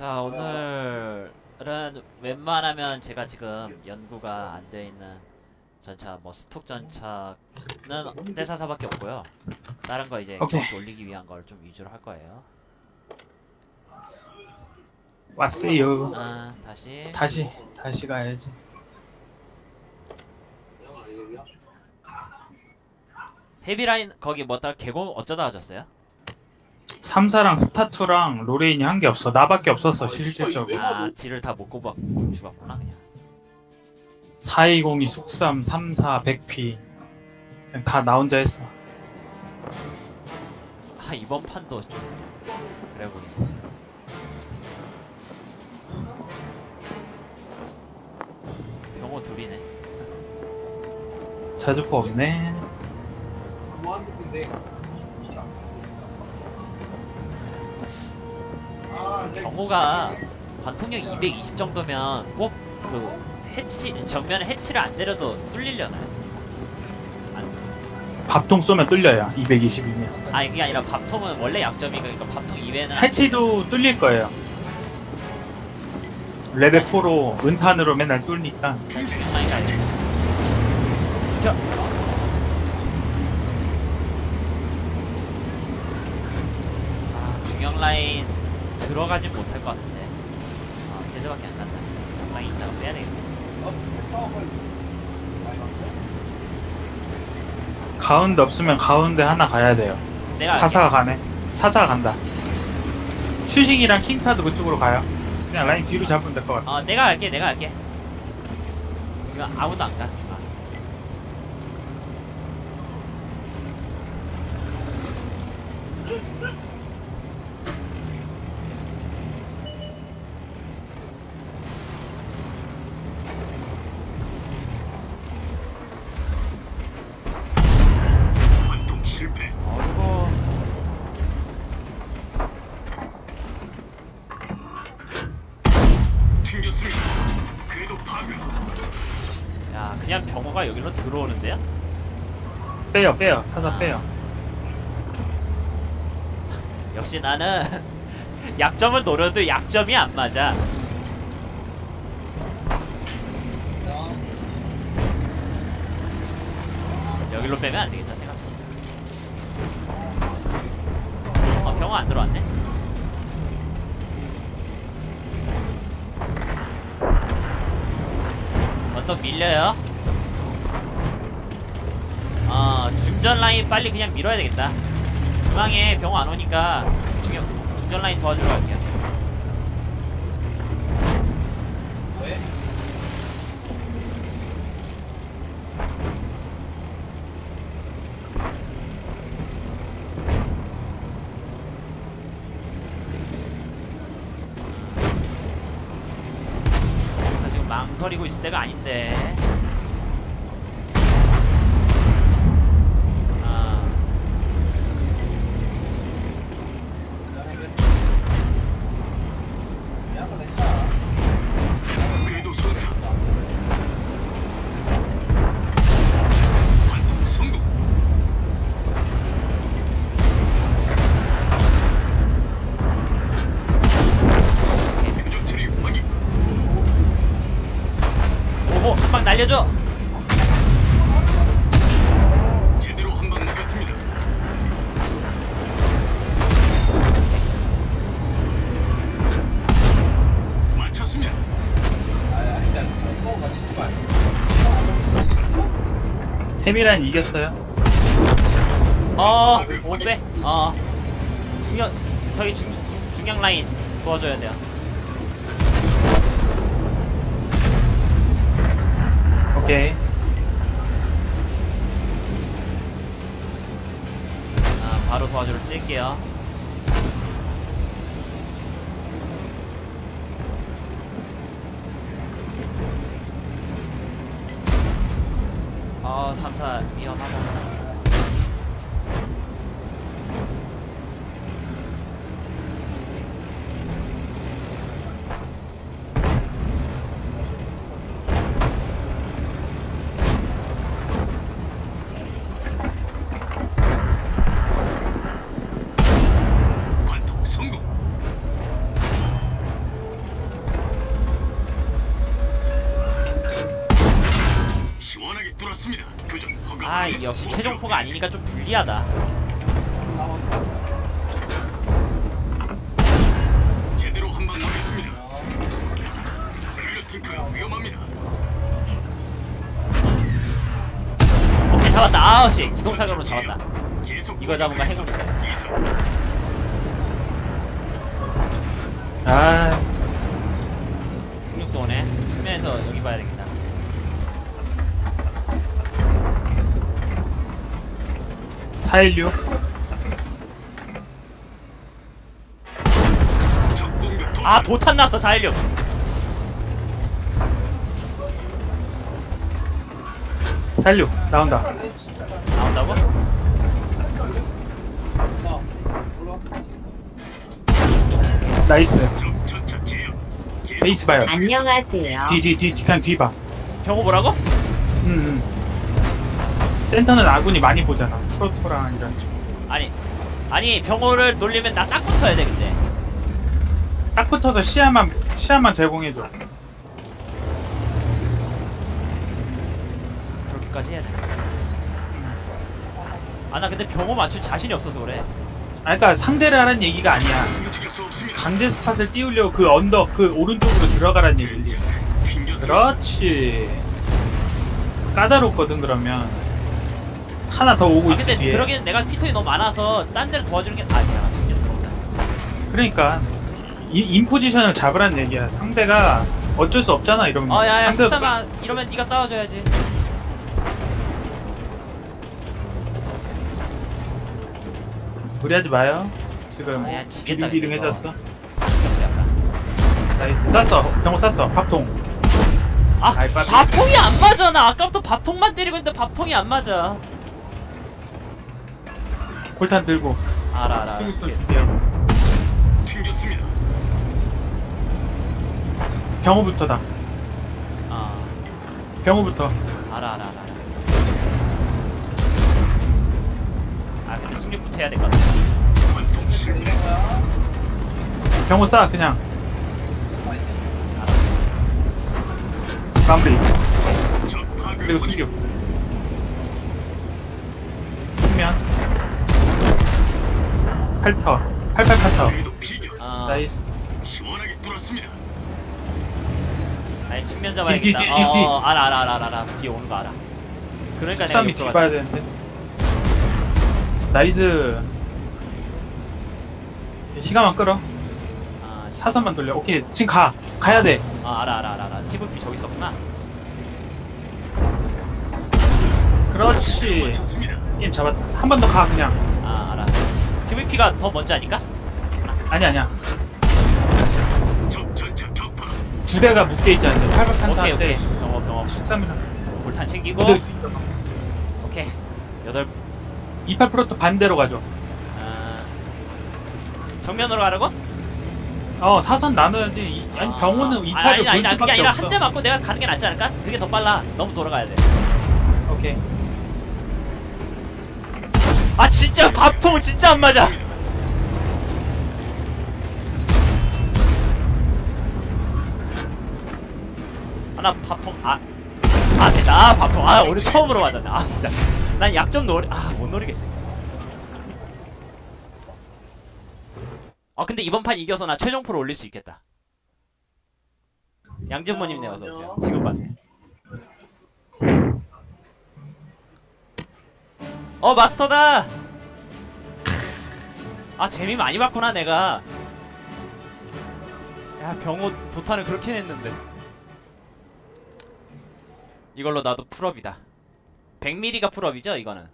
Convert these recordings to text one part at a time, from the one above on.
자 오늘은 웬만하면 제가 지금 연구가 안 돼 있는 전차 뭐 스톡 전차는 떼사사밖에 없고요. 다른 거 이제 오케이. 경기 올리기 위한 걸 좀 위주로 할 거예요. 왔어요. 아 다시 다시 다시 가야지. 헤비라인 거기 뭐다 개공 어쩌다 하셨어요? 3사랑 스타2랑 로레인이 한 게 없어. 나밖에 없었어 실질적으로. 아 딜을 다 못 꼽았고 죽었구나 그냥. 420이 숙삼 34 100P 그냥 다 나 혼자 했어. 아 이번 판도 좀 그래 보이네. 병호 둘이네. 자주포 없네. 경호가 관통력 220 정도면 꼭 그 해치 정면에 해치를 안 때려도 뚫리려나요? 밥통 쏘면 뚫려요. 220이면. 아 이게 아니라 밥통은 원래 약점이니까 그러니까 밥통 이외에는 안 해치도 뚫릴 거예요. 레벨 4로 은탄으로 맨날 뚫니까. 아 중앙 라인 들어가진 못할 것 같은데. 아 세대밖에 안 간다. 적당히 있다가 빼야 되겠네. 가운데 없으면 가운데 하나 가야 돼요. 내가 사사가 가네. 사사가 간다. 슈싱이랑 킹타도 그쪽으로 가요. 그냥 라인 뒤로 잡으면 될 것 같아. 어 내가 갈게 내가 갈게 지금 아무도 안가 관통 실패. 어이구 튕겼습니다. 궤도 파괴. 야 그냥 병호가 여기로 들어오는데요? 빼요, 빼요. 사사 빼요. 역시 나는 약점을 노려도 약점이 안 맞아 여기로 빼면 안 되겠다 생각 어 병호 안 들어왔네 언덕 밀려요 어 중전 라인 빨리 그냥 밀어야 되겠다. 중앙에 병호 안 오니까 중전 라인 도와주러 갈게요. 지금 망설이고 있을 때가 아닌데 날려줘 제대로 한방 먹였습니다. 맞췄습니다. 헤미라인 이겼어요. 어 오드배 어 중형 저기 중, 중, 중형 라인 도와줘야 돼요 오케이. 아 바로 도와주러 뛸게요 어 3사 아이 역시 최종포가 아니니까 좀 불리하다 제대로 한방 나겠습니다. 블루 탱크가 위험합니다. 오케이 잡았다 아우씨 기동사격으로 잡았다 이거 잡으면 이상. 아 16도네 측면에서 여기 봐야 되겠다 416적 공격 도아 도탄 났어 416 46 나온다 나온다고? 나이스 베이스 봐요 안녕하세요. 뒤뒤뒤 그냥 뒤봐 병호 뭐라고? 음, 음. 센터는 아군이 많이 보잖아 프로토랑 이런 쪽. 아니 아니 병호를 놀리면 나 딱 붙어야 돼 근데 딱 붙어서 시야만 시야만 제공해줘 그렇게까지 해야 돼. 아나 근데 병호 맞출 자신이 없어서 그래. 아 그러니까 상대를 하라는 얘기가 아니야. 강제 스팟을 띄우려고 그 언덕 그 오른쪽으로 들어가라는 얘기지. 그렇지 까다롭거든 그러면 하나 더 오고 아 있지 근데 뒤에. 그러기엔 내가 피통이 너무 많아서 딴 데를 도와주는 게 아니야 숨겨 들어온다. 그러니까 인, 인포지션을 잡으라는 얘기야. 상대가 어쩔 수 없잖아 이러면. 어 야야 상대가 숙사마 이러면 네가 싸워줘야지. 무리하지 마요. 지금 아, 야, 지겠다, 비등비등해졌어. 나이스. 쐈어. 병호 쐈어. 밥통. 아 아이. 밥통이 안 맞아. 나 아까부터 밥통만 때리고 있는데 밥통이 안 맞아. 골탄 들고 알아 알아. 수류탄 준비하고 튕겼습니다. 병호부터다 아 병호부터 알아 알아 알아. 아 근데 승리부터 해야 될 것 같아. 관통 실패. 병호 쏴 그냥 적 파괴 그리고 원인. 수교 측면 8터 88파터 궤도 피격. 아 나이스 시원하게 뚫었습니다. 아니 측면 뒤, 잡아야겠다. 뒤, 뒤, 뒤, 어, 뒤. 어, 알아 알아 알아 알아. 뒤에 오는 거 알아. 그러니까 내가 쌈이 이거 들어갔- 뒤봐야 되는데 나이스 시간만 끌어 아, 시- 사선만 돌려 오케이 지금 가 가야 돼 아 알아 알아 알아 알아. TVP 저기 있었구나. 그렇지 맞췄습니다. 게임 잡았다 한 번 더 가 그냥. TVP가 더 먼저 아닐까? 아니 아니야. 두 대가 묶여 있잖아 오케이 오케이. 88판타한테 병업 병업. 숙삼이랑 볼탄 챙기고. 오케이. 여덟. 28 프로토 반대로 가죠 아, 정면으로 가라고? 어 사선 나눠야지 이- 아니 병호는 아, 28을 아니, 볼 아니, 아니, 그게 아니라 한 대 맞고 내가 가는 게 낫지 않을까? 그게 더 빨라. 너무 돌아가야 돼. 오케이 아 진짜 밥통 진짜 안 맞아. 아나 밥통 아. 아 됐다. 아, 밥통. 아 오늘 처음으로 맞았네. 아 진짜. 난 약점 노리 아 못 노리겠어. 아 근데 이번 판 이겨서 나 최종 프로 올릴 수 있겠다. 양진모님 네 어서오세요. 지금 봤네 어 마스터다. 아 재미 많이 봤구나 내가. 야 병호 도탄을 그렇게 냈는데. 이걸로 나도 풀업이다. 100mm가 풀업이죠 이거는.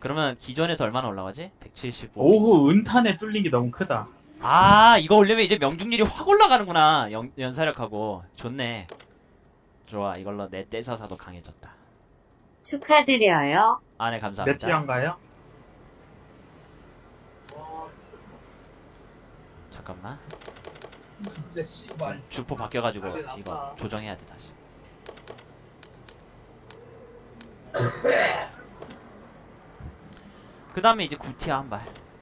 그러면 기존에서 얼마나 올라가지? 175 오후 은탄에 뚫린 게 너무 크다. 아 이거 올리면 이제 명중률이 확 올라가는구나 연, 연사력하고. 좋네 좋아 이걸로 내 떼사사도 강해졌다 축하드려요. 아네 몇 감사합니다 티어인가요? 잠깐만 진짜 씨발. 주포 바뀌어가지고. 이거 조정해야 돼 다시 그 다음에 이제 구티아 한발